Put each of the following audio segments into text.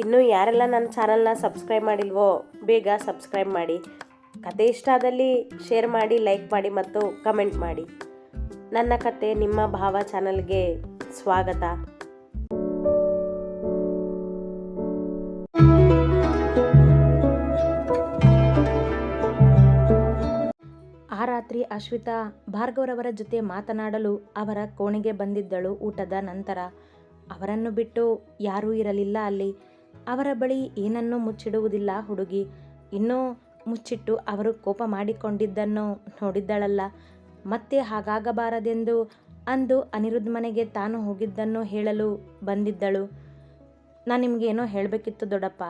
ಇನ್ನೂ ಯಾರೆಲ್ಲ ನನ್ನ ಚಾನಲ್ನ ಸಬ್ಸ್ಕ್ರೈಬ್ ಮಾಡಿಲ್ವೋ, ಬೇಗ ಸಬ್ಸ್ಕ್ರೈಬ್ ಮಾಡಿ. ಕತೆ ಇಷ್ಟ ಆದಲ್ಲಿ ಶೇರ್ ಮಾಡಿ, ಲೈಕ್ ಮಾಡಿ ಮತ್ತು ಕಮೆಂಟ್ ಮಾಡಿ. ನನ್ನ ಕತೆ ನಿಮ್ಮ ಭಾವ ಚಾನಲ್ಗೆ ಸ್ವಾಗತ. ಆ ರಾತ್ರಿ ಅಶ್ವಿತಾ ಭಾರ್ಗವರವರ ಜೊತೆ ಮಾತನಾಡಲು ಅವರ ಕೋಣೆಗೆ ಬಂದಿದ್ದಳು ಊಟದ ನಂತರ. ಅವರನ್ನು ಬಿಟ್ಟು ಯಾರೂ ಇರಲಿಲ್ಲ ಅಲ್ಲಿ. ಅವರ ಬಳಿ ಏನನ್ನೂ ಮುಚ್ಚಿಡುವುದಿಲ್ಲ ಹುಡುಗಿ. ಇನ್ನೂ ಮುಚ್ಚಿಟ್ಟು ಅವರು ಕೋಪ ಮಾಡಿಕೊಂಡಿದ್ದನ್ನು ನೋಡಿದ್ದಳಲ್ಲ. ಮತ್ತೆ ಹಾಗಾಗಬಾರದೆಂದು ಅಂದು ಅನಿರುದ್ಧ ಮನೆಗೆ ತಾನು ಹೋಗಿದ್ದನ್ನು ಹೇಳಲು ಬಂದಿದ್ದಳು. ನಾನು ನಿಮಗೇನೋ ಹೇಳಬೇಕಿತ್ತು ದೊಡ್ಡಪ್ಪ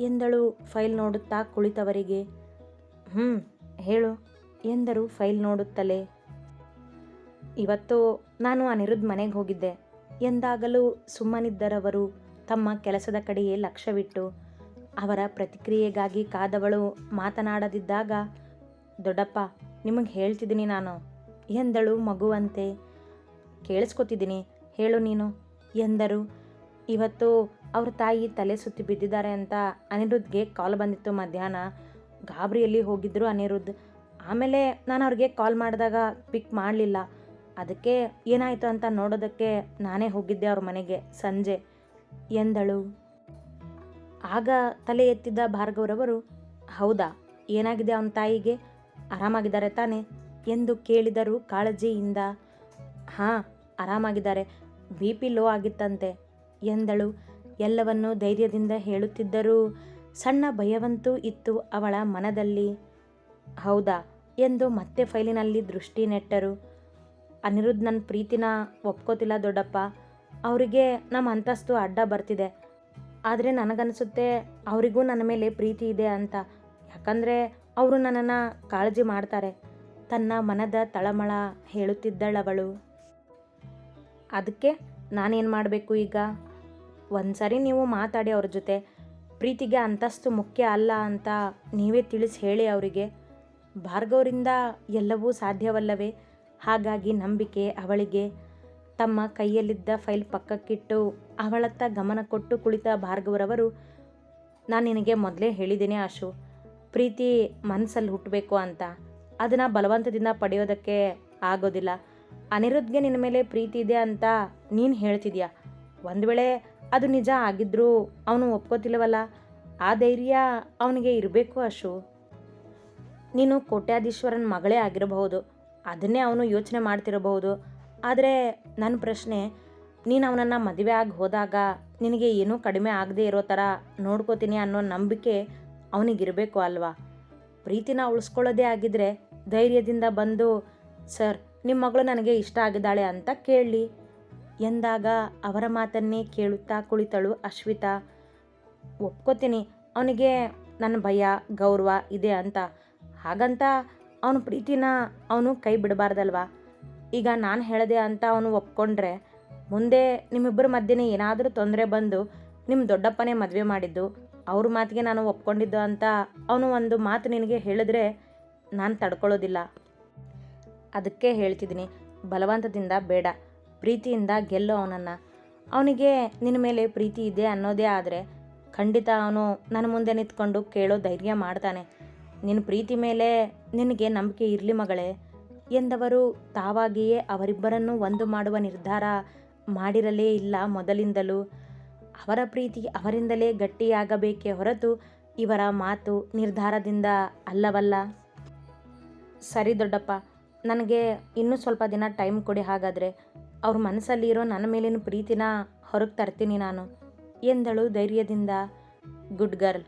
ಎಂದಳು ಫೈಲ್ ನೋಡುತ್ತಾ ಕುಳಿತವರಿಗೆ. ಹ್ಞೂ ಹೇಳು ಎಂದರು ಫೈಲ್ ನೋಡುತ್ತಲೇ. ಇವತ್ತು ನಾನು ಅನಿರುದ್ಧ ಮನೆಗೆ ಹೋಗಿದ್ದೆ ಎಂದಾಗಲೂ ಸುಮ್ಮನಿದ್ದರವರು. ತಮ್ಮ ಕೆಲಸದ ಕಡೆಯೇ ಲಕ್ಷ್ಯವಿಟ್ಟು ಅವರ ಪ್ರತಿಕ್ರಿಯೆಗಾಗಿ ಕಾದವಳು ಮಾತನಾಡದಿದ್ದಾಗ, ದೊಡ್ಡಪ್ಪ, ನಿಮಗೆ ಹೇಳ್ತಿದ್ದೀನಿ ನಾನು. ಎಂದಳು ಮಗುವಂತೆ. ಕೇಳಿಸ್ಕೊತಿದ್ದೀನಿ, ಹೇಳು ನೀನು. ಎಂದರು. ಇವತ್ತು ಅವ್ರ ತಾಯಿ ತಲೆ ಸುತ್ತಿ ಬಿದ್ದಿದ್ದಾರೆ ಅಂತ ಅನಿರುದ್ಧ್ಗೆ ಕಾಲ್ ಬಂದಿತ್ತು ಮಧ್ಯಾಹ್ನ. ಗಾಬರಿಯಲ್ಲಿ ಹೋಗಿದ್ರು ಅನಿರುದ್ಧ್. ಆಮೇಲೆ ನಾನು ಅವ್ರಿಗೆ ಕಾಲ್ ಮಾಡಿದಾಗ ಪಿಕ್ ಮಾಡಲಿಲ್ಲ. ಅದಕ್ಕೆ ಏನಾಯಿತು ಅಂತ ನೋಡೋದಕ್ಕೆ ನಾನೇ ಹೋಗಿದ್ದೆ ಅವ್ರ ಮನೆಗೆ ಸಂಜೆ. ಎಂದಳು. ಆಗ ತಲೆ ಎತ್ತಿದ್ದ ಭಾರ್ಗವರವರು, ಹೌದಾ, ಏನಾಗಿದೆ ಅವನ ತಾಯಿಗೆ? ಆರಾಮಾಗಿದ್ದಾರೆ ತಾನೆ? ಎಂದು ಕೇಳಿದರು ಕಾಳಜಿಯಿಂದ. ಹಾಂ, ಆರಾಮಾಗಿದ್ದಾರೆ. ಬಿ ಪಿ ಲೋ ಆಗಿತ್ತಂತೆ, ಎಂದಳು. ಎಲ್ಲವನ್ನೂ ಧೈರ್ಯದಿಂದ ಹೇಳುತ್ತಿದ್ದರೂ ಸಣ್ಣ ಭಯವಂತೂ ಇತ್ತು ಅವಳ ಮನದಲ್ಲಿ. ಹೌದಾ, ಎಂದು ಮತ್ತೆ ಫೈಲಿನಲ್ಲಿ ದೃಷ್ಟಿ ನೆಟ್ಟರು. ಅನಿರುದ್ಧ್ ನನ್ನ ಪ್ರೀತಿನ ಒಪ್ಕೋತಿಲ್ಲ ದೊಡ್ಡಪ್ಪ. ಅವರಿಗೆ ನಮ್ಮ ಅಂತಸ್ತು ಅಡ್ಡ ಬರ್ತಿದೆ. ಆದರೆ ನನಗನ್ಸುತ್ತೆ ಅವರಿಗೂ ನನ್ನ ಮೇಲೆ ಪ್ರೀತಿ ಇದೆ ಅಂತ. ಯಾಕಂದರೆ ಅವರು ನನ್ನನ್ನು ಕಾಳಜಿ ಮಾಡ್ತಾರೆ. ತನ್ನ ಮನದ ತಳಮಳ ಹೇಳುತ್ತಿದ್ದಳವಳು. ಅದಕ್ಕೆ ನಾನೇನು ಮಾಡಬೇಕು ಈಗ? ಒಂದ್ಸರಿ ನೀವು ಮಾತಾಡಿ ಅವ್ರ ಜೊತೆ. ಪ್ರೀತಿಗೆ ಅಂತಸ್ತು ಮುಖ್ಯ ಅಲ್ಲ ಅಂತ ನೀವೇ ತಿಳಿಸಿ ಹೇಳಿ ಅವರಿಗೆ. ಭಾರ್ಗವರಿಂದ ಎಲ್ಲವೂ ಸಾಧ್ಯವಲ್ಲವೇ? ಹಾಗಾಗಿ ನಂಬಿಕೆ ಅವಳಿಗೆ ತಮ್ಮ ಕೈಯಲ್ಲಿದ್ದ ಫೈಲ್ ಪಕ್ಕಕ್ಕಿಟ್ಟು ಅವಳತ್ತ ಗಮನ ಕೊಟ್ಟು ಕುಳಿತ ಭಾರ್ಗವರವರು, ನಾನು ನಿನಗೆ ಮೊದಲೇ ಹೇಳಿದ್ದೀನಿ ಆಶು, ಪ್ರೀತಿ ಮನಸ್ಸಲ್ಲಿ ಹುಟ್ಟಬೇಕು ಅಂತ. ಅದನ್ನು ಬಲವಂತದಿಂದ ಪಡೆಯೋದಕ್ಕೆ ಆಗೋದಿಲ್ಲ. ಅನಿರುದ್ಧ್ಗೆ ನಿನ್ನ ಮೇಲೆ ಪ್ರೀತಿ ಇದೆ ಅಂತ ನೀನು ಹೇಳ್ತಿದ್ಯಾ? ಒಂದು ವೇಳೆ ಅದು ನಿಜ ಆಗಿದ್ದರೂ ಅವನು ಒಪ್ಕೋತಿಲ್ವಲ್ಲ ಆ ಧೈರ್ಯ ಅವನಿಗೆ ಇರಬೇಕು ಅಶು ನೀನು ಕೋಟ್ಯಾಧೀಶ್ವರನ ಮಗಳೇ ಆಗಿರಬಹುದು. ಅದನ್ನೇ ಅವನು ಯೋಚನೆ ಮಾಡ್ತಿರಬಹುದು. ಆದರೆ ನನ್ನ ಪ್ರಶ್ನೆ, ನೀನು ಅವನನ್ನು ಮದುವೆ ಆಗಿ ಹೋದಾಗ ನಿನಗೆ ಏನೂ ಕಡಿಮೆ ಆಗದೆ ಇರೋ ಥರ ನೋಡ್ಕೋತೀನಿ ಅನ್ನೋ ನಂಬಿಕೆ ಅವನಿಗಿರಬೇಕು ಅಲ್ವಾ? ಪ್ರೀತಿನ ಉಳಿಸ್ಕೊಳ್ಳೋದೇ ಆಗಿದ್ದರೆ ಧೈರ್ಯದಿಂದ ಬಂದು, ಸರ್ ನಿಮ್ಮ ಮಗಳು ನನಗೆ ಇಷ್ಟ ಆಗಿದ್ದಾಳೆ ಅಂತ ಕೇಳಿ ಎಂದಾಗ ಅವರ ಮಾತನ್ನೇ ಕೇಳುತ್ತಾ ಕುಳಿತಳು ಅಶ್ವಿತಾ. ಒಪ್ಕೋತೀನಿ, ಅವನಿಗೆ ನನ್ನ ಭಯ, ಗೌರವ ಇದೆ ಅಂತ. ಹಾಗಂತ ಅವನ ಪ್ರೀತಿನ ಅವನು ಕೈ ಬಿಡಬಾರ್ದಲ್ವಾ? ಈಗ ನಾನು ಹೇಳಿದೆ ಅಂತ ಅವನು ಒಪ್ಕೊಂಡ್ರೆ, ಮುಂದೆ ನಿಮ್ಮಿಬ್ಬರ ಮಧ್ಯೆ ಏನಾದರೂ ತೊಂದರೆ ಬಂದು ನಿಮ್ಮ ದೊಡ್ಡಪ್ಪನೇ ಮದುವೆ ಮಾಡಿದ್ದು, ಅವ್ರ ಮಾತಿಗೆ ನಾನು ಒಪ್ಕೊಂಡಿದ್ದು ಅಂತ ಅವನು ಒಂದು ಮಾತು ನಿನಗೆ ಹೇಳಿದ್ರೆ ನಾನು ತಡ್ಕೊಳ್ಳೋದಿಲ್ಲ. ಅದಕ್ಕೆ ಹೇಳ್ತಿದ್ದೀನಿ, ಬಲವಂತದಿಂದ ಬೇಡ, ಪ್ರೀತಿಯಿಂದ ಗೆಲ್ಲು ಅವನನ್ನು. ಅವನಿಗೆ ನಿನ್ನ ಮೇಲೆ ಪ್ರೀತಿ ಇದೆ ಅನ್ನೋದೇ ಆದರೆ ಖಂಡಿತ ಅವನು ನನ್ನ ಮುಂದೆ ನಿಂತ್ಕೊಂಡು ಕೇಳೋ ಧೈರ್ಯ ಮಾಡ್ತಾನೆ. ನಿನ್ನ ಪ್ರೀತಿ ಮೇಲೆ ನಿನಗೆ ನಂಬಿಕೆ ಇರಲಿ ಮಗಳೇ. ಎಂದವರು ತಾವಾಗಿಯೇ ಅವರಿಬ್ಬರನ್ನು ಒಂದು ಮಾಡುವ ನಿರ್ಧಾರ ಮಾಡಿರಲೇ ಇಲ್ಲ ಮೊದಲಿಂದಲೂ. ಅವರ ಪ್ರೀತಿ ಅವರಿಂದಲೇ ಗಟ್ಟಿಯಾಗಬೇಕೇ ಹೊರತು ಇವರ ಮಾತು ನಿರ್ಧಾರದಿಂದ ಅಲ್ಲವಲ್ಲ? ಸರಿ ದೊಡ್ಡಪ್ಪ, ನನಗೆ ಇನ್ನೂ ಸ್ವಲ್ಪ ದಿನ ಟೈಮ್ ಕೊಡಿ ಹಾಗಾದರೆ. ಅವ್ರ ಮನಸ್ಸಲ್ಲಿರೋ ನನ್ನ ಮೇಲಿನ ಪ್ರೀತಿನ ಹೊರಗೆ ತರ್ತೀನಿ ನಾನು, ಎಂದಳು ಧೈರ್ಯದಿಂದ. ಗುಡ್ ಗರ್ಲ್,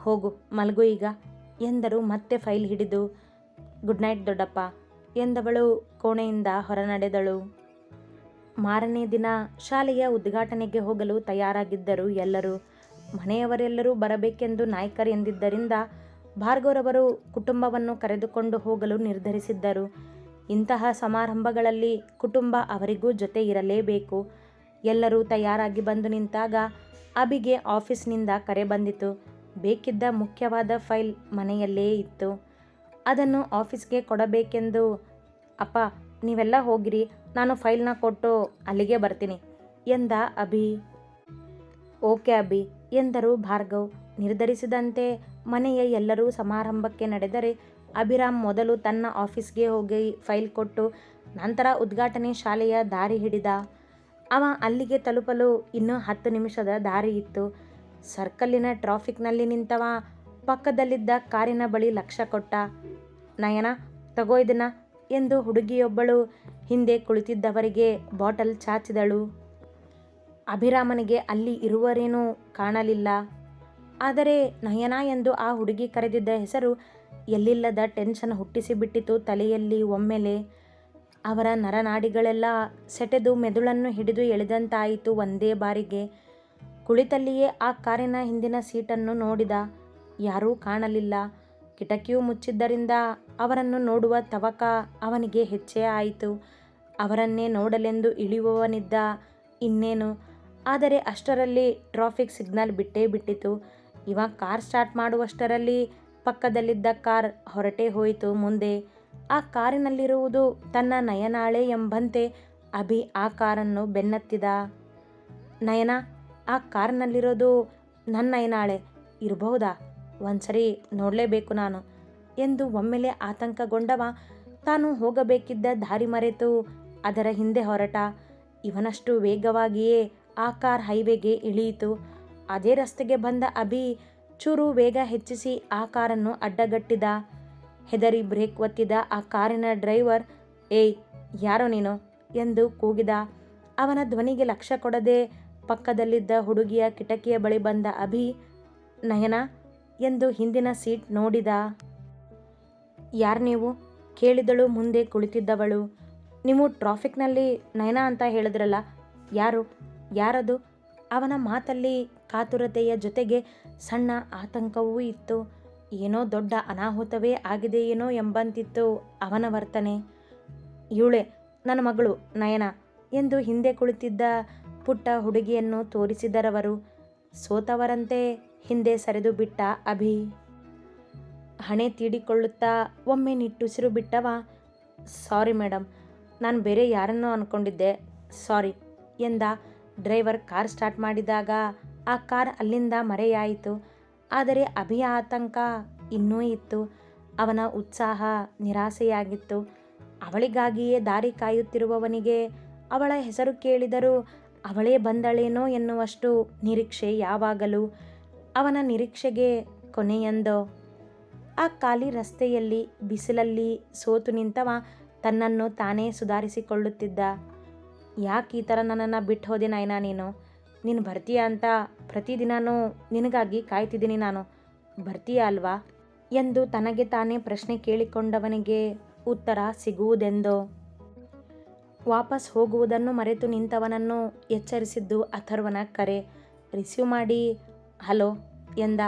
ಹೋಗು ಮಲಗು ಈಗ, ಎಂದರು ಮತ್ತೆ ಫೈಲ್ ಹಿಡಿದು. ಗುಡ್ ನೈಟ್ ದೊಡ್ಡಪ್ಪ. ಎಂದವಳು ಕೋಣೆಯಿಂದ ಹೊರನಡೆದಳು. ಮಾರನೇ ದಿನ ಶಾಲೆಯ ಉದ್ಘಾಟನೆಗೆ ಹೋಗಲು ತಯಾರಾಗಿದ್ದರು ಎಲ್ಲರೂ. ಮನೆಯವರೆಲ್ಲರೂ ಬರಬೇಕೆಂದು ನಾಯ್ಕರ್ ಎಂದಿದ್ದರಿಂದ ಭಾರ್ಗವರವರು ಕುಟುಂಬವನ್ನು ಕರೆದುಕೊಂಡು ಹೋಗಲು ನಿರ್ಧರಿಸಿದ್ದರು. ಇಂತಹ ಸಮಾರಂಭಗಳಲ್ಲಿ ಕುಟುಂಬ ಅವರಿಗೂ ಜೊತೆ ಇರಲೇಬೇಕು. ಎಲ್ಲರೂ ತಯಾರಾಗಿ ಬಂದು ನಿಂತಾಗ ಅಬಿಗೆ ಆಫೀಸ್ನಿಂದ ಕರೆ ಬಂದಿತು. ಬೇಕಿದ್ದ ಮುಖ್ಯವಾದ ಫೈಲ್ ಮನೆಯಲ್ಲೇ ಇತ್ತು. ಅದನ್ನು ಆಫೀಸ್ಗೆ ಕೊಡಬೇಕೆಂದು. ಅಪ್ಪ, ನೀವೆಲ್ಲ ಹೋಗಿರಿ, ನಾನು ಫೈಲ್ನ ಕೊಟ್ಟು ಅಲ್ಲಿಗೆ ಬರ್ತೀನಿ ಎಂದ ಅಭಿ. ಓಕೆ ಅಭಿ ಎಂದರು ಭಾರ್ಗವ್. ನಿರ್ಧರಿಸಿದಂತೆ ಮನೆಯ ಎಲ್ಲರೂ ಸಮಾರಂಭಕ್ಕೆ ನಡೆದರೆ ಅಭಿರಾಮ್ ಮೊದಲು ತನ್ನ ಆಫೀಸ್ಗೆ ಹೋಗಿ ಫೈಲ್ ಕೊಟ್ಟು ನಂತರ ಉದ್ಘಾಟನೆ ಶಾಲೆಯ ದಾರಿ ಹಿಡಿದ. ಅವ ಅಲ್ಲಿಗೆ ತಲುಪಲು ಇನ್ನೂ ಹತ್ತು ನಿಮಿಷದ ದಾರಿ ಇತ್ತು. ಸರ್ಕಲ್ಲಿನ ಟ್ರಾಫಿಕ್ನಲ್ಲಿ ನಿಂತವ ಪಕ್ಕದಲ್ಲಿದ್ದ ಕಾರಿನ ಬಳಿ ಲಕ್ಷ ಕೊಟ್ಟ, ನಯನ, ತಗೋ ಇದನ್ನ ಎಂದು ಹುಡುಗಿಯೊಬ್ಬಳು ಹಿಂದೆ ಕುಳಿತಿದ್ದವರಿಗೆ ಬಾಟಲ್ ಚಾಚಿದಳು. ಅಭಿರಾಮನಿಗೆ ಅಲ್ಲಿ ಇರುವರೇನೂ ಕಾಣಲಿಲ್ಲ. ಆದರೆ ನಯನ ಎಂದು ಆ ಹುಡುಗಿ ಕರೆದಿದ್ದ ಹೆಸರು ಎಲ್ಲಿಲ್ಲದ ಟೆನ್ಷನ್ ಹುಟ್ಟಿಸಿಬಿಟ್ಟಿತು ತಲೆಯಲ್ಲಿ ಒಮ್ಮೆಲೆ. ಅವರ ನರನಾಡಿಗಳೆಲ್ಲ ಸೆಟೆದು ಮೆದುಳನ್ನು ಹಿಡಿದು ಎಳೆದಂತಾಯಿತು ಒಂದೇ ಬಾರಿಗೆ. ಕುಳಿತಲ್ಲಿಯೇ ಆ ಕಾರಿನ ಹಿಂದಿನ ಸೀಟನ್ನು ನೋಡಿದ. ಯಾರೂ ಕಾಣಲಿಲ್ಲ. ಕಿಟಕಿಯು ಮುಚ್ಚಿದ್ದರಿಂದ ಅವರನ್ನು ನೋಡುವ ತವಕ ಅವನಿಗೆ ಹೆಚ್ಚೇ ಆಯಿತು. ಅವರನ್ನೇ ನೋಡಲೆಂದು ಇಳಿಯುವವನಿದ್ದ ಇನ್ನೇನು? ಆದರೆ ಅಷ್ಟರಲ್ಲಿ ಟ್ರಾಫಿಕ್ ಸಿಗ್ನಲ್ ಬಿಟ್ಟೇ ಬಿಟ್ಟಿತು. ಇವ ಕಾರ್ ಸ್ಟಾರ್ಟ್ ಮಾಡುವಷ್ಟರಲ್ಲಿ ಪಕ್ಕದಲ್ಲಿದ್ದ ಕಾರ್ ಹೊರಟೇ ಹೋಯಿತು ಮುಂದೆ. ಆ ಕಾರಿನಲ್ಲಿರುವುದು ತನ್ನ ನಯನಾಳೆ ಎಂಬಂತೆ ಅಭಿ ಆ ಕಾರನ್ನು ಬೆನ್ನತ್ತಿದ. ನಯನ, ಆ ಕಾರ್ನಲ್ಲಿರೋದು ನನ್ನ ನಯನಾಳೆ ಇರಬಹುದಾ? ಒಂದ್ಸರಿ ನೋಡಲೇಬೇಕು ನಾನು ಎಂದು ಒಮ್ಮೆಲೆ ಆತಂಕಗೊಂಡವ ತಾನು ಹೋಗಬೇಕಿದ್ದ ದಾರಿ ಮರೆತು ಅದರ ಹಿಂದೆ ಹೊರಟ. ಇವನಷ್ಟು ವೇಗವಾಗಿಯೇ ಆ ಕಾರ್ ಹೈವೇಗೆ ಇಳಿಯಿತು. ಅದೇ ರಸ್ತೆಗೆ ಬಂದ ಅಭಿ ಚೂರು ವೇಗ ಹೆಚ್ಚಿಸಿ ಆ ಕಾರನ್ನು ಅಡ್ಡಗಟ್ಟಿದ. ಹೆದರಿ ಬ್ರೇಕ್ ಒತ್ತಿದ ಆ ಕಾರಿನ ಡ್ರೈವರ್, ಏಯ್, ಯಾರೋ ನೀನು? ಎಂದು ಕೂಗಿದ. ಅವನ ಧ್ವನಿಗೆ ಲಕ್ಷ್ಯ ಕೊಡದೆ ಪಕ್ಕದಲ್ಲಿದ್ದ ಹುಡುಗಿಯ ಕಿಟಕಿಯ ಬಳಿ ಬಂದ ಅಭಿ, ನಯನ ಎಂದು ಹಿಂದಿನ ಸೀಟ್ ನೋಡಿದ. ಯಾರು ನೀವು? ಕೇಳಿದಳು, ಮುಂದೆ ಕುಳಿತಿದ್ದವಳು. ನೀವು ಟ್ರಾಫಿಕ್ನಲ್ಲಿ ನಯನ ಅಂತ ಹೇಳಿದ್ರಲ್ಲ, ಯಾರು? ಯಾರದು? ಅವನ ಮಾತಲ್ಲಿ ಕಾತುರತೆಯ ಜೊತೆಗೆ ಸಣ್ಣ ಆತಂಕವೂ ಇತ್ತು. ಏನೋ ದೊಡ್ಡ ಅನಾಹುತವೇ ಆಗಿದೆಯೇನೋ ಎಂಬಂತಿತ್ತು ಅವನ ವರ್ತನೆ. ಇವಳೆ, ನನ್ನ ಮಗಳು ನಯನ ಎಂದು ಹಿಂದೆ ಕುಳಿತಿದ್ದ ಪುಟ್ಟ ಹುಡುಗಿಯನ್ನು ತೋರಿಸಿದರವರು. ಸೋತವರಂತೆ ಹಿಂದೆ ಸರಿದು ಬಿಟ್ಟ ಅಭಿ. ಹಣೆ ತೀಡಿಕೊಳ್ಳುತ್ತಾ, ಒಮ್ಮೆ ನಿಟ್ಟುಸಿರು ಬಿಟ್ಟವ, ಸಾರಿ ಮೇಡಮ್ ನಾನು ಬೇರೆ ಯಾರನ್ನೋ ಅಂದ್ಕೊಂಡಿದ್ದೆ ಸಾರಿ, ಎಂದ. ಡ್ರೈವರ್ ಕಾರ್ ಸ್ಟಾರ್ಟ್ ಮಾಡಿದಾಗ ಆ ಕಾರ್ ಅಲ್ಲಿಂದ ಮರೆಯಾಯಿತು. ಆದರೆ ಅಭಿಯ ಆತಂಕ ಇನ್ನೂ ಇತ್ತು. ಅವನ ಉತ್ಸಾಹ ನಿರಾಸೆಯಾಗಿತ್ತು. ಅವಳಿಗಾಗಿಯೇ ದಾರಿ ಕಾಯುತ್ತಿರುವವನಿಗೆ ಅವಳ ಹೆಸರು ಕೇಳಿದರೂ ಅವಳೇ ಬಂದಳೇನೋ ಎನ್ನುವಷ್ಟು ನಿರೀಕ್ಷೆ ಯಾವಾಗಲೂ. ಅವನ ನಿರೀಕ್ಷೆಗೆ ಕೊನೆಯಂದೋ? ಆ ಖಾಲಿ ರಸ್ತೆಯಲ್ಲಿ, ಬಿಸಿಲಲ್ಲಿ ಸೋತು ನಿಂತವ ತನ್ನನ್ನು ತಾನೇ ಸುಧಾರಿಸಿಕೊಳ್ಳುತ್ತಿದ್ದ. ಯಾಕೆ ಈ ಥರ ನನ್ನನ್ನು ಬಿಟ್ಟು ಹೋದೆ ನಾಯ್ನ ನೀನು? ನೀನು ಬರ್ತೀಯ ಅಂತ ಪ್ರತಿದಿನವೂ ನಿನಗಾಗಿ ಕಾಯ್ತಿದ್ದೀನಿ ನಾನು. ಬರ್ತೀಯ ಅಲ್ವಾ? ಎಂದು ತನಗೆ ತಾನೇ ಪ್ರಶ್ನೆ ಕೇಳಿಕೊಂಡವನಿಗೆ ಉತ್ತರ ಸಿಗುವುದೆಂದೋ? ವಾಪಸ್ ಹೋಗುವುದನ್ನು ಮರೆತು ನಿಂತವನನ್ನು ಎಚ್ಚರಿಸಿದ್ದು ಅಥರ್ವನ ಕರೆ. ರಿಸೀವ್ ಮಾಡಿ ಹಲೋ ಎಂದ.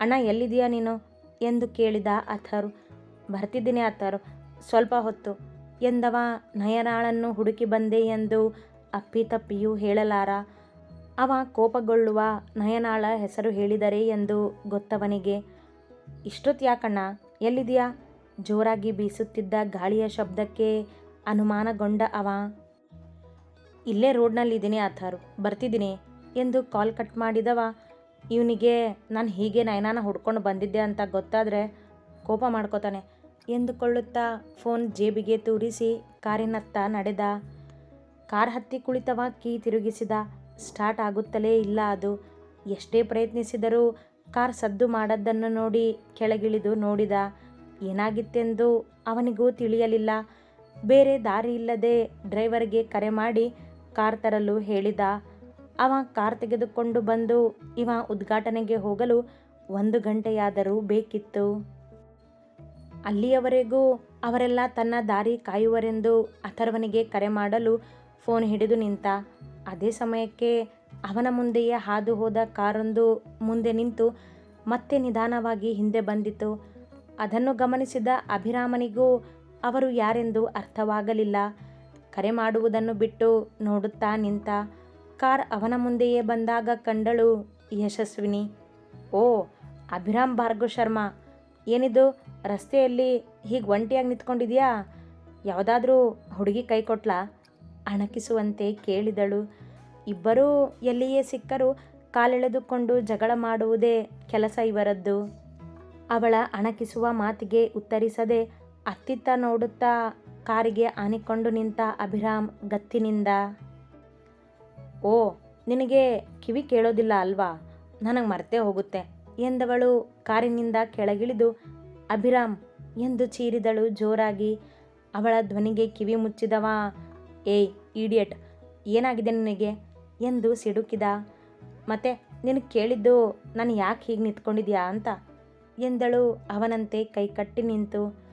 ಅಣ್ಣ ಎಲ್ಲಿದೆಯಾ ನೀನು? ಎಂದು ಕೇಳಿದ ಅಥರು. ಬರ್ತಿದ್ದೀನಿ ಅಥರು. ಸ್ವಲ್ಪ ಹೊತ್ತು ಎಂದವ. ನಯನಾಳನ್ನು ಹುಡುಕಿ ಬಂದೆ ಎಂದು ಅಪ್ಪಿತಪ್ಪಿಯೂ ಹೇಳಲಾರ. ಅವ ಕೋಪಗೊಳ್ಳುವ ನಯನಾಳ ಹೆಸರು ಹೇಳಿದರೆ ಎಂದು ಗೊತ್ತವನಿಗೆ. ಇಷ್ಟೊತ್ತು ಯಾಕಣ್ಣ ಎಲ್ಲಿದೆಯಾ ಜೋರಾಗಿ ಬೀಸುತ್ತಿದ್ದ ಗಾಳಿಯ ಶಬ್ದಕ್ಕೆ ಅನುಮಾನಗೊಂಡ ಅವ. ಇಲ್ಲೇ ರೋಡ್ನಲ್ಲಿದ್ದೀನಿ ಅಥರ್. ಬರ್ತಿದ್ದೀನಿ ಎಂದು ಕಾಲ್ ಕಟ್ ಮಾಡಿದವ. ಇವನಿಗೆ ನಾನು ಹೀಗೆ ನಯನಾನ ಹುಡ್ಕೊಂಡು ಬಂದಿದ್ದೆ ಅಂತ ಗೊತ್ತಾದರೆ ಕೋಪ ಮಾಡ್ಕೋತಾನೆ. ಎಂದುಕೊಳ್ಳುತ್ತಾ ಫೋನ್ ಜೇಬಿಗೆ ತೂರಿಸಿ ಕಾರಿನತ್ತ ನಡೆದ. ಕಾರ್ ಹತ್ತಿ ಕುಳಿತವ, ಕೀ ತಿರುಗಿಸಿದ. ಸ್ಟಾರ್ಟ್ ಆಗುತ್ತಲೇ ಇಲ್ಲ ಅದು. ಎಷ್ಟೇ ಪ್ರಯತ್ನಿಸಿದರೂ ಕಾರ್ ಸದ್ದು ಮಾಡದ್ದನ್ನು ನೋಡಿ ಕೆಳಗಿಳಿದು ನೋಡಿದ. ಏನಾಗಿತ್ತೆಂದು ಅವನಿಗೂ ತಿಳಿಯಲಿಲ್ಲ. ಬೇರೆ ದಾರಿ ಇಲ್ಲದೆ ಡ್ರೈವರ್ಗೆ ಕರೆ ಮಾಡಿ ಕಾರ್ ತರಲು ಹೇಳಿದ. ಅವ ಕಾರ್ ತೆಗೆದುಕೊಂಡು ಬಂದು ಇವ ಉದ್ಘಾಟನೆಗೆ ಹೋಗಲು ಒಂದು ಗಂಟೆಯಾದರೂ ಬೇಕಿತ್ತು. ಅಲ್ಲಿಯವರೆಗೂ ಅವರೆಲ್ಲ ತನ್ನ ದಾರಿ ಕಾಯುವರೆಂದು ಅಥರ್ವನಿಗೆ ಕರೆ ಮಾಡಲು ಫೋನ್ ಹಿಡಿದು ನಿಂತ. ಅದೇ ಸಮಯಕ್ಕೆ ಅವನ ಮುಂದೆಯೇ ಹಾದು ಹೋದ ಕಾರೊಂದು ಮುಂದೆ ನಿಂತು ಮತ್ತೆ ನಿಧಾನವಾಗಿ ಹಿಂದೆ ಬಂದಿತು. ಅದನ್ನು ಗಮನಿಸಿದ ಅಭಿರಾಮನಿಗೂ ಅವರು ಯಾರೆಂದು ಅರ್ಥವಾಗಲಿಲ್ಲ. ಕರೆ ಮಾಡುವುದನ್ನು ಬಿಟ್ಟು ನೋಡುತ್ತಾ ನಿಂತ ಕಾರ್ ಅವನ ಮುಂದೆಯೇ ಬಂದಾಗ ಕಂಡಳು ಯಶಸ್ವಿನಿ. ಓ, ಅಭಿರಾಮ್ ಭಾರ್ಗವ್ ಶರ್ಮಾ, ಏನಿದು? ರಸ್ತೆಯಲ್ಲಿ ಹೀಗೆ ಒಂಟಿಯಾಗಿ ನಿಂತ್ಕೊಂಡಿದ್ಯಾ? ಯಾವುದಾದ್ರೂ ಹುಡುಗಿ ಕೈ ಕೊಟ್ಲಾ? ಅಣಕಿಸುವಂತೆ ಕೇಳಿದಳು. ಇಬ್ಬರೂ ಎಲ್ಲಿಯೇ ಸಿಕ್ಕರೂ ಕಾಲೆಳೆದುಕೊಂಡು ಜಗಳ ಮಾಡುವುದೇ ಕೆಲಸ ಇವರದ್ದು. ಅವಳ ಅಣಕಿಸುವ ಮಾತಿಗೆ ಉತ್ತರಿಸದೆ ಅತ್ತಿತ್ತ ನೋಡುತ್ತಾ ಕಾರಿಗೆ ಆನಿಕೊಂಡು ನಿಂತ ಅಭಿರಾಮ್ ಗತ್ತಿನಿಂದ. ಓ, ನಿನಗೆ ಕಿವಿ ಕೇಳೋದಿಲ್ಲ ಅಲ್ವಾ? ನನಗೆ ಮರ್ತೇ ಹೋಗುತ್ತೆ ಎಂದವಳು ಕಾರಿನಿಂದ ಕೆಳಗಿಳಿದು, ಅಭಿರಾಮ್, ಎಂದು ಚೀರಿದಳು ಜೋರಾಗಿ. ಅವಳ ಧ್ವನಿಗೆ ಕಿವಿ ಮುಚ್ಚಿದವ, ಏಯ್, ಈಡಿಯಟ್, ಏನಾಗಿದೆ ನಿನಗೆ? ಎಂದು ಸಿಡುಕಿದ. ಮತ್ತೆ ನಿನಗೆ ಕೇಳಿದ್ದು ನಾನು ಯಾಕೆ ಹೀಗೆ ನಿಂತ್ಕೊಂಡಿದ್ಯಾ ಅಂತ? ಎಂದಳು ಅವನಂತೆ ಕೈ ಕಟ್ಟಿ ನಿಂತು.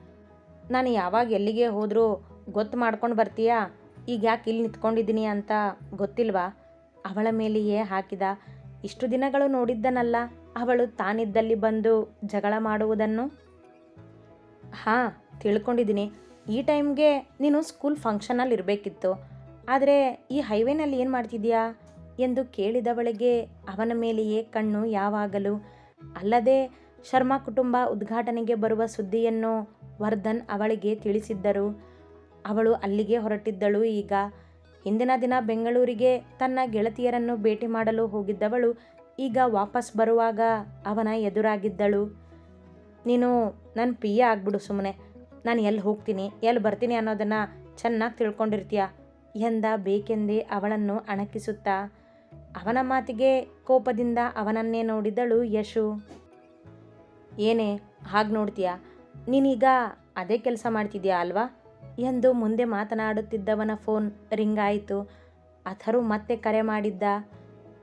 ನಾನು ಯಾವಾಗ ಎಲ್ಲಿಗೆ ಹೋದರೂ ಗೊತ್ತು ಮಾಡ್ಕೊಂಡು ಬರ್ತೀಯಾ? ಈಗ ಯಾಕೆ ಇಲ್ಲಿ ನಿಂತ್ಕೊಂಡಿದ್ದೀನಿ ಅಂತ ಗೊತ್ತಿಲ್ವಾ? ಅವಳ ಮೇಲೆಯೇ ಹಾಕಿದ ಇಷ್ಟು ದಿನಗಳು ನೋಡಿದ್ದನಲ್ಲ, ಅವಳು ತಾನಿದ್ದಲ್ಲಿ ಬಂದು ಜಗಳ ಮಾಡುವುದನ್ನು? ಹಾಂ, ತಿಳ್ಕೊಂಡಿದ್ದೀನಿ. ಈ ಟೈಮ್ಗೆ ನೀನು ಸ್ಕೂಲ್ ಫಂಕ್ಷನಲ್ಲಿ ಇರಬೇಕಿತ್ತು. ಆದರೆ ಈ ಹೈವೇನಲ್ಲಿ ಏನು ಮಾಡ್ತಿದ್ಯಾ? ಎಂದು ಕೇಳಿದವಳಿಗೆ ಅವನ ಮೇಲೆಯೇ ಕಣ್ಣು ಯಾವಾಗಲೂ. ಅಲ್ಲದೆ ಶರ್ಮಾ ಕುಟುಂಬ ಉದ್ಘಾಟನೆಗೆ ಬರುವ ಸುದ್ದಿಯನ್ನು ವರ್ಧನ್ ಅವಳಿಗೆ ತಿಳಿಸಿದ್ದರು. ಅವಳು ಅಲ್ಲಿಗೆ ಹೊರಟಿದ್ದಳು ಈಗ. ಹಿಂದಿನ ದಿನ ಬೆಂಗಳೂರಿಗೆ ತನ್ನ ಗೆಳತಿಯರನ್ನು ಭೇಟಿ ಮಾಡಲು ಹೋಗಿದ್ದವಳು ಈಗ ವಾಪಸ್ ಬರುವಾಗ ಅವನ ಎದುರಾಗಿದ್ದಳು. ನೀನು ನನ್ನ ಪಿಯ ಆಗ್ಬಿಡು ಸುಮ್ಮನೆ ನಾನು ಎಲ್ಲಿ ಹೋಗ್ತೀನಿ ಎಲ್ಲಿ ಬರ್ತೀನಿ ಅನ್ನೋದನ್ನು ಚೆನ್ನಾಗಿ ತಿಳ್ಕೊಂಡಿರ್ತೀಯ ಎಂದ ಬೇಕೆಂದೇ ಅವಳನ್ನು ಅಣಕಿಸುತ್ತಾ. ಅವನ ಮಾತಿಗೆ ಕೋಪದಿಂದ ಅವನನ್ನೇ ನೋಡಿದಳು ಯಶು. ಏನೇ, ಹಾಗೆ ನೋಡ್ತೀಯಾ. ನೀನೀಗ ಅದೇ ಕೆಲಸ ಮಾಡ್ತಿದ್ಯಾ ಅಲ್ವಾ? ಎಂದು ಮುಂದೆ ಮಾತನಾಡುತ್ತಿದ್ದವನ ಫೋನ್ ರಿಂಗ್ ಆಯಿತು. ಅಥರು ಮತ್ತೆ ಕರೆ ಮಾಡಿದ್ದ,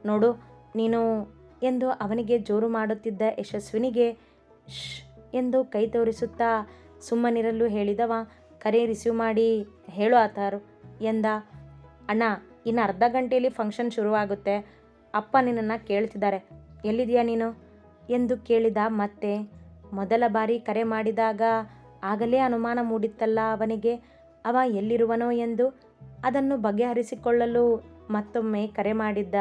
ನೋಡು, ನೀನು ಎಂದು ಅವನಿಗೆ ಜೋರು ಮಾಡುತ್ತಿದ್ದ ಯಶಸ್ವಿನಿಗೆ ಶ್ ಎಂದು ಕೈ ತೋರಿಸುತ್ತಾ ಸುಮ್ಮನಿರಲು ಹೇಳಿದವ, ಕರೆ ರಿಸೀವ್ ಮಾಡಿ, ಹೇಳು ಅಥರು ಎಂದ. ಅಣ್ಣ, ಇನ್ನು ಅರ್ಧ ಗಂಟೆಯಲ್ಲಿ ಫಂಕ್ಷನ್ ಶುರುವಾಗುತ್ತೆ. ಅಪ್ಪ ನಿನ್ನನ್ನು ಕೇಳ್ತಿದ್ದಾರೆ. ಎಲ್ಲಿದೆಯಾ ನೀನು? ಎಂದು ಕೇಳಿದ ಮತ್ತೆ. ಮೊದಲ ಬಾರಿ ಕರೆ ಮಾಡಿದಾಗ ಆಗಲೇ ಅನುಮಾನ ಮೂಡಿತ್ತಲ್ಲ ಅವನಿಗೆ? ಅವ ಎಲ್ಲಿರುವನೋ ಎಂದು ಅದನ್ನು ಬಗೆಹರಿಸಿಕೊಳ್ಳಲು ಮತ್ತೊಮ್ಮೆ ಕರೆ ಮಾಡಿದ್ದ.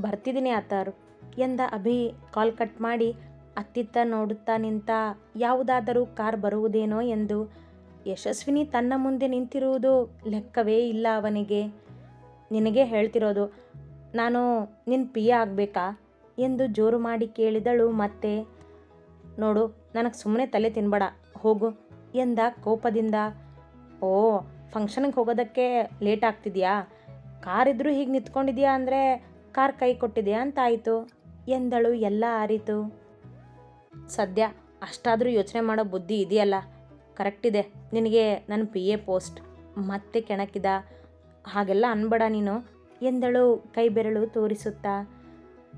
ಬರ್ತಿದ್ದೀನಿ ಆತಾರು ಎಂದ ಅಭಿ. ಕಾಲ್ ಕಟ್ ಮಾಡಿ ಅತ್ತಿತ್ತ ನೋಡುತ್ತಾ ನಿಂತ ಯಾವುದಾದರೂ ಕಾರ್ ಬರುವುದೇನೋ ಎಂದು. ಯಶಸ್ವಿನಿ ತನ್ನ ಮುಂದೆ ನಿಂತಿರುವುದು ಲೆಕ್ಕವೇ ಇಲ್ಲ ಅವನಿಗೆ. ನಿನಗೆ ಹೇಳ್ತಿರೋದು, ನಾನು ನಿನ್ನ ಪಿಯ ಆಗಬೇಕಾ? ಎಂದು ಜೋರು ಮಾಡಿ ಕೇಳಿದಳು ಮತ್ತೆ. ನೋಡು ನನಗೆ ಸುಮ್ಮನೆ ತಲೆ ತಿನ್ಬೇಡ, ಹೋಗು. ಎಂದ ಕೋಪದಿಂದ, ಓ ಫಂಕ್ಷನ್ಗೆ ಹೋಗೋದಕ್ಕೆ ಲೇಟ್ ಆಗ್ತಿದೆಯಾ? ಕಾರ್ ಇದ್ದರೂ ಹೀಗೆ ನಿಂತ್ಕೊಂಡಿದ್ಯಾ ಅಂದರೆ ಕಾರ್ ಕೈ ಕೊಟ್ಟಿದೆಯಾ ಅಂತಾಯಿತು ಎಂದಳು, ಎಲ್ಲ ಆರಿತು. ಸದ್ಯ ಅಷ್ಟಾದರೂ ಯೋಚನೆ ಮಾಡೋ ಬುದ್ಧಿ ಇದೆಯಲ್ಲ? ಕರೆಕ್ಟ್ ಇದೆ, ನಿನಗೆ ನನ್ನ ಪಿ ಎ ಪೋಸ್ಟ್ ಮತ್ತೆ ಕೆಣಕಿದ. ಹಾಗೆಲ್ಲ ಅನ್ಬೇಡ ನೀನು, ಎಂದಳು ಕೈ ಬೆರಳು ತೋರಿಸುತ್ತಾ.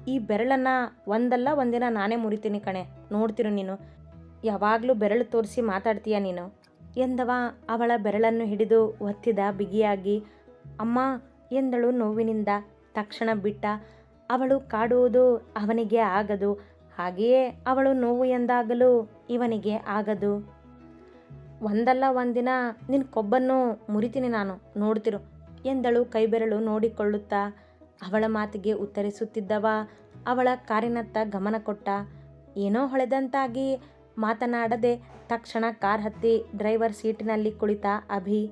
ಈ ಬೆರಳನ್ನು ಒಂದಲ್ಲ ಒಂದಿನ ನಾನೇ ಮುರಿತೀನಿ ಕಣೆ, ನೋಡ್ತಿರು ನೀನು. ಯಾವಾಗಲೂ ಬೆರಳು ತೋರಿಸಿ ಮಾತಾಡ್ತೀಯ ನೀನು? ಎಂದವ ಅವಳ ಬೆರಳನ್ನು ಹಿಡಿದು ಒತ್ತಿದ ಬಿಗಿಯಾಗಿ. ಅಮ್ಮ ಎಂದಳು ನೋವಿನಿಂದ. ತಕ್ಷಣ ಬಿಟ್ಟ. ಅವಳು ಕಾಡುವುದು ಅವನಿಗೆ ಆಗದು. ಹಾಗೆಯೇ ಅವಳು ನೋವು ಎಂದಾಗಲೂ ಇವನಿಗೆ ಆಗದು. ಒಂದಲ್ಲ ಒಂದಿನ ನಿನ್ನ ಕೊಬ್ಬನ್ನು ಮುರಿತೀನಿ ನಾನು. ನೋಡ್ತಿರು ಎಂದಳು ಕೈಬೆರಳು ನೋಡಿಕೊಳ್ಳುತ್ತಾ. ಅವಳ ಮಾತಿಗೆ ಉತ್ತರಿಸುತ್ತಿದ್ದವ ಅವಳ ಕಾರಿನತ್ತ ಗಮನ ಕೊಟ್ಟ. ಏನೋ ಹೊಳೆದಂತಾಗಿ ಮಾತನಾಡದೆ ತಕ್ಷಣ ಕಾರ್ ಹತ್ತಿ ಡ್ರೈವರ್ ಸೀಟಿನಲ್ಲಿ ಕುಳಿತ ಅಭಿ,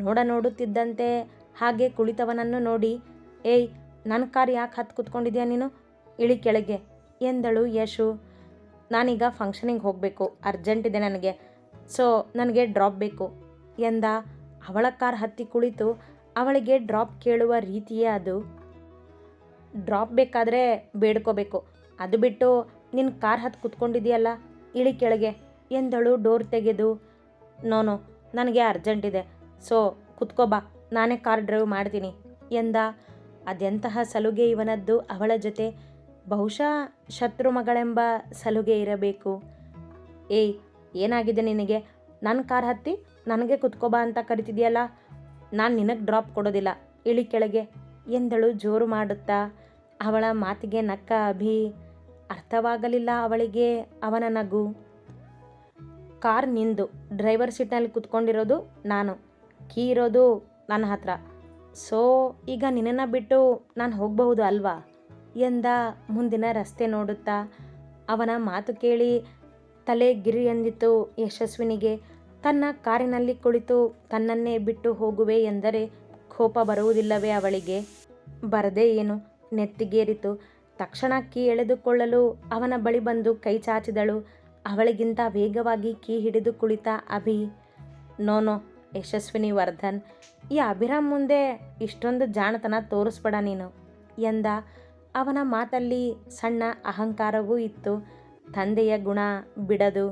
ನೋಡ ನೋಡುತ್ತಿದ್ದಂತೆ ಹಾಗೆ ಕುಳಿತವನನ್ನು ನೋಡಿ, ಏಯ್ ನನ್ನ ಕಾರ್ ಯಾಕೆ ಹತ್ತು ಕೂತ್ಕೊಂಡಿದ್ಯಾ ನೀನು? ಇಳಿ ಕೆಳಗೆ, ಎಂದಳು ಯಶು. ನಾನೀಗ ಫಂಕ್ಷನಿಗೆ ಹೋಗಬೇಕು, ಅರ್ಜೆಂಟ್ ಇದೆ ನನಗೆ, ಸೊ ನನಗೆ ಡ್ರಾಪ್ ಬೇಕು, ಎಂದ. ಅವಳ ಕಾರ್ ಹತ್ತಿ ಕುಳಿತು ಅವಳಿಗೆ ಡ್ರಾಪ್ ಕೇಳುವ ರೀತಿಯೇ ಅದು. ಡ್ರಾಪ್ ಬೇಕಾದರೆ ಬೇಡ್ಕೋಬೇಕು, ಅದು ಬಿಟ್ಟು ನಿನ್ನ ಕಾರ್ ಹತ್ತು ಕುತ್ಕೊಂಡಿದೆಯಲ್ಲ ಇಳಿ ಕೆಳಗೆ, ಎಂದಳು ಡೋರ್ ತೆಗೆದು? ನೋನು, ನನಗೆ ಅರ್ಜೆಂಟ್ ಇದೆ. ಸೊ ಕುತ್ಕೋಬಾ ನಾನೇ ಕಾರ್ ಡ್ರೈವ್ ಮಾಡ್ತೀನಿ. ಎಂದ. ಅದೆಂತಹ ಸಲುಗೆ ಇವನದ್ದು? ಅವಳ ಜೊತೆ ಬಹುಶಃ ಶತ್ರು ಮಗಳೆಂಬ ಸಲುಗೆ ಇರಬೇಕು. ಏಯ್, ಏನಾಗಿದೆ ನಿನಗೆ? ನನ್ನ ಕಾರ್ ಹತ್ತಿ, ನನಗೆ ಕುತ್ಕೋಬಾ ಅಂತ ಕರಿತಿದೆಯಲ್ಲ? ನಾನು ನಿನಗೆ ಡ್ರಾಪ್ ಕೊಡೋದಿಲ್ಲ. ಇಳಿ ಕೆಳಗೆ, ಎಂದಳು ಜೋರು ಮಾಡುತ್ತಾ? ಅವಳ ಮಾತಿಗೆ ನಕ್ಕ ಅಭಿ ಅರ್ಥವಾಗಲಿಲ್ಲ ಅವಳಿಗೆ ಅವನ ನಗು. ಕಾರ್ ನಿಂದು. ಡ್ರೈವರ್ ಸೀಟ್ನಲ್ಲಿ ಕುತ್ಕೊಂಡಿರೋದು ನಾನು. ಕೀ ಇರೋದು ನನ್ನ ಹತ್ರ. ಸೊ, ಈಗ ನಿನ್ನನ್ನು ಬಿಟ್ಟು ನಾನು ಹೋಗಬಹುದು ಅಲ್ವಾ? ಎಂದ ಮುಂದಿನ ರಸ್ತೆ ನೋಡುತ್ತಾ ಅವನ ಮಾತು ಕೇಳಿ ತಲೆ ಗಿರಿ ಎಂದಿತು ಯಶಸ್ವಿನಿಗೆ. ತನ್ನ ಕಾರಿನಲ್ಲಿ ಕುಳಿತು ತನ್ನನ್ನೇ ಬಿಟ್ಟು ಹೋಗುವೆ ಎಂದರೆ ಕೋಪ ಬರುವುದಿಲ್ಲವೇ ಅವಳಿಗೆ. ಬರದೇ ಏನು? ನೆತ್ತಿಗೇರಿತು. ತಕ್ಷಣ ಕೀ ಎಳೆದುಕೊಳ್ಳಲು ಅವನ ಬಳಿ ಬಂದು ಕೈ ಚಾಚಿದಳು. ಅವಳಿಗಿಂತ ವೇಗವಾಗಿ ಕೀ ಹಿಡಿದು ಕುಳಿತ ಅಭಿ ನೋನೋ ಯಶಸ್ವಿನಿ ವರ್ಧನ್, ಈ ಅಭಿರಾಮ್ ಮುಂದೆ ಇಷ್ಟೊಂದು ಜಾಣತನ ತೋರಿಸ್ಬೇಡ ನೀನು ಎಂದ. ಅವನ ಮಾತಲ್ಲಿ ಸಣ್ಣ ಅಹಂಕಾರವೂ ಇತ್ತು. ತಂದೆಯ ಗುಣ ಬಿಡದು,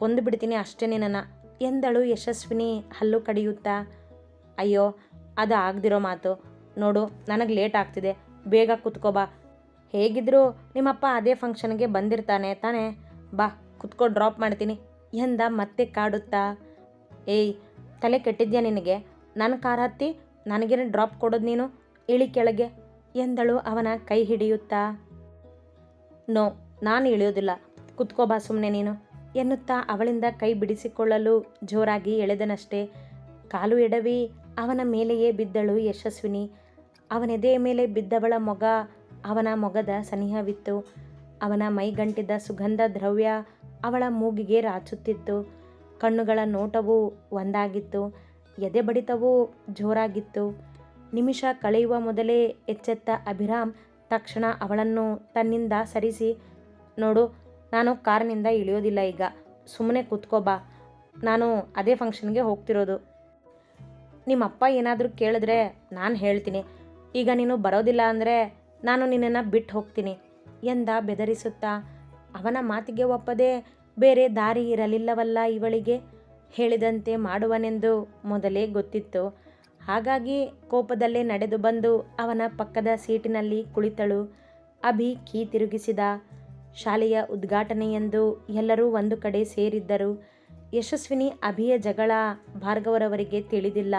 ಕೊಂದು ಬಿಡ್ತೀನಿ ಅಷ್ಟೇ ನಿನ್ನ ಎಂದಳು ಯಶಸ್ವಿನಿ ಹಲ್ಲು ಕಡಿಯುತ್ತಾ. ಅಯ್ಯೋ, ಅದು ಆಗದಿರೋ ಮಾತು. ನೋಡು, ನನಗೆ ಲೇಟ್ ಆಗ್ತಿದೆ. ಬೇಗ ಕುತ್ಕೋ ಬಾ. ಹೇಗಿದ್ರು ನಿಮ್ಮಪ್ಪ ಅದೇ ಫಂಕ್ಷನ್ಗೆ ಬಂದಿರ್ತಾನೆ ತಾನೇ? ಬಾ, ಕುತ್ಕೋ, ಡ್ರಾಪ್ ಮಾಡ್ತೀನಿ. ಎಂದ ಮತ್ತೆ ಕಾಡುತ್ತಾ? ಏಯ್, ತಲೆ ಕೆಟ್ಟಿದ್ಯಾ ನಿನಗೆ? ನನ್ನ ಕಾರ್ ಹತ್ತಿ ನನಗೇನು ಡ್ರಾಪ್ ಕೊಡೋದು ನೀನು? ಇಳಿ ಕೆಳಗೆ, ಎಂದಳು ಅವನ ಕೈ ಹಿಡಿಯುತ್ತಾ. ನೋ, ನಾನು ಇಳಿಯೋದಿಲ್ಲ. ಕುತ್ಕೋಬಾ ಸುಮ್ಮನೆ ನೀನು. ಎನ್ನುತ್ತಾ ಅವಳಿಂದ ಕೈ ಬಿಡಿಸಿಕೊಳ್ಳಲು ಜೋರಾಗಿ ಎಳೆದನಷ್ಟೇ. ಕಾಲು ಎಡವಿ ಅವನ ಮೇಲೆಯೇ ಬಿದ್ದಳು ಯಶಸ್ವಿನಿ. ಅವನೆದೆಯ ಮೇಲೆ ಬಿದ್ದವಳ ಮೊಗ ಅವನ ಮೊಗದ ಸನಿಹವಿತ್ತು. ಅವನ ಮೈಗಂಟಿದ್ದ ಸುಗಂಧ ದ್ರವ್ಯ ಅವಳ ಮೂಗಿಗೆ ರಾಚುತ್ತಿತ್ತು. ಕಣ್ಣುಗಳ ನೋಟವು ಒಂದಾಗಿತ್ತು. ಎದೆ ಬಡಿತವೂ ಜೋರಾಗಿತ್ತು. ನಿಮಿಷ ಕಳೆಯುವ ಮೊದಲೇ ಎಚ್ಚೆತ್ತ ಅಭಿರಾಮ್ ತಕ್ಷಣ ಅವಳನ್ನು ತನ್ನಿಂದ ಸರಿಸಿ, ನೋಡು, ನಾನು ಕಾರಿನಿಂದ ಇಳಿಯೋದಿಲ್ಲ ಈಗ. ಸುಮ್ಮನೆ ಕೂತ್ಕೋ ಬಾ. ನಾನು ಅದೇ ಫಂಕ್ಷನ್ಗೆ ಹೋಗ್ತಿರೋದು. ನಿಮ್ಮಪ್ಪ ಏನಾದರೂ ಕೇಳಿದ್ರೆ ನಾನು ಹೇಳ್ತೀನಿ. ಈಗ ನೀನು ಬರೋದಿಲ್ಲ ಅಂದರೆ ನಾನು ನಿನ್ನನ್ನು ಬಿಟ್ಟು ಹೋಗ್ತೀನಿ ಎಂದ ಬೆದರಿಸುತ್ತಾ. ಅವನ ಮಾತಿಗೆ ಒಪ್ಪದೆ ಬೇರೆ ದಾರಿ ಇರಲಿಲ್ಲವಲ್ಲ ಇವಳಿಗೆ ಹೇಳಿದಂತೆ ಮಾಡುವನೆಂದು ಮೊದಲೇ ಗೊತ್ತಿತ್ತು. ಹಾಗಾಗಿ ಕೋಪದಲ್ಲೇ ನಡೆದು ಬಂದು ಅವನ ಪಕ್ಕದ ಸೀಟಿನಲ್ಲಿ ಕುಳಿತಳು. ಅಭಿ ಕೀ ತಿರುಗಿಸಿದ. ಶಾಲೆಯ ಉದ್ಘಾಟನೆಯೆಂದು ಎಲ್ಲರೂ ಒಂದು ಕಡೆ ಸೇರಿದ್ದರು. ಯಶಸ್ವಿನಿ ಅಭಿಯ ಜಗಳ ಭಾರ್ಗವರವರಿಗೆ ತಿಳಿದಿಲ್ಲ.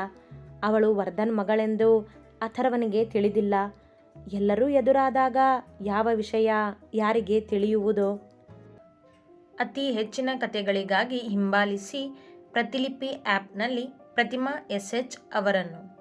ಅವಳು ವರ್ಧನ್ ಮಗಳೆಂದು ಅಥರ್ವನಿಗೆ ತಿಳಿದಿಲ್ಲ. ಎಲ್ಲರೂ ಎದುರಾದಾಗ ಯಾವ ವಿಷಯ ಯಾರಿಗೆ ತಿಳಿಯುವುದೋ? ಅತಿ ಹೆಚ್ಚಿನ ಕಥೆಗಳಿಗಾಗಿ ಹಿಂಬಾಲಿಸಿ ಪ್ರತಿಲಿಪಿ ಆ್ಯಪ್ನಲ್ಲಿ ಪ್ರತಿಮಾ ಎಸ್ ಎಚ್ ಅವರನ್ನು.